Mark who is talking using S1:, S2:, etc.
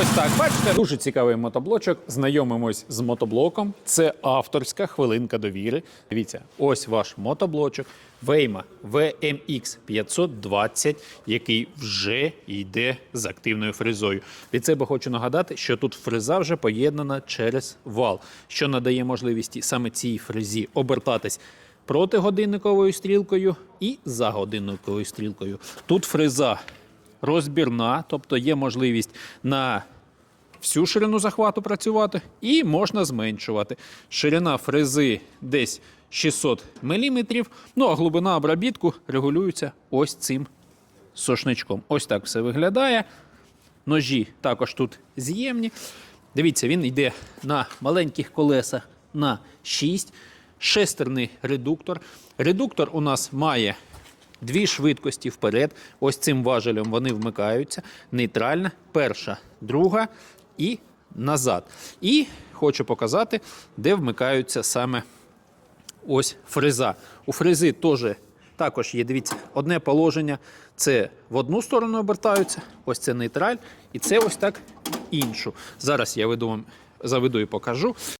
S1: Ось так, бачите, дуже цікавий мотоблочок. Знайомимось з мотоблоком. Це авторська хвилинка довіри. Дивіться, ось ваш мотоблочок Вейма VMX 520, який вже йде з активною фрезою. Від себе хочу нагадати, що тут фреза вже поєднана через вал, що надає можливість саме цій фрезі обертатись протигодинниковою стрілкою і за годинниковою стрілкою. Тут фреза розбірна, тобто є можливість на всю ширину захвату працювати, і можна зменшувати. Ширина фрези десь 600 мм, ну а глибина обробітку регулюється ось цим сошничком. Ось так все виглядає. Ножі також тут з'ємні. Дивіться, він йде на маленьких колесах на 6. Шестерний редуктор. Редуктор у нас має дві швидкості вперед. Ось цим важелем вони вмикаються. Нейтральна, перша, друга і назад. І хочу показати, де вмикаються саме ось фреза. У фрези теж також є, дивіться, одне положення. Це в одну сторону обертаються, ось це нейтраль, і це ось так іншу. Зараз я веду вам заведу і покажу.